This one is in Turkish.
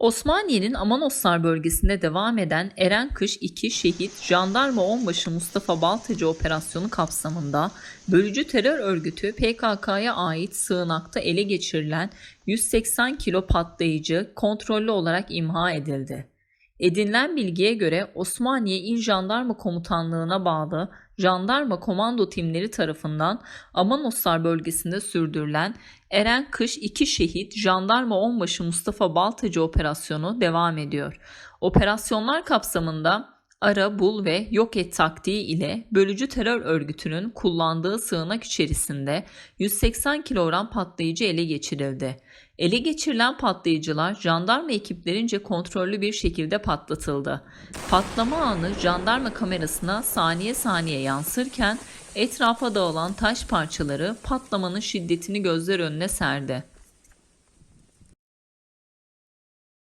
Osmaniye'nin Amanoslar bölgesinde devam eden Eren Kış 2 şehit jandarma onbaşı Mustafa Baltacı operasyonu kapsamında bölücü terör örgütü PKK'ya ait sığınakta ele geçirilen 180 kilo patlayıcı kontrollü olarak imha edildi. Edinilen bilgiye göre Osmaniye İl Jandarma Komutanlığı'na bağlı jandarma komando timleri tarafından Amanoslar bölgesinde sürdürülen Eren Kış 2 şehit jandarma onbaşı Mustafa Baltacı operasyonu devam ediyor. Operasyonlar kapsamında ara, bul ve yok et taktiği ile bölücü terör örgütünün kullandığı sığınak içerisinde 180 kilogram patlayıcı ele geçirildi. Ele geçirilen patlayıcılar jandarma ekiplerince kontrollü bir şekilde patlatıldı. Patlama anı jandarma kamerasına saniye saniye yansırken etrafa dağılan taş parçaları patlamanın şiddetini gözler önüne serdi.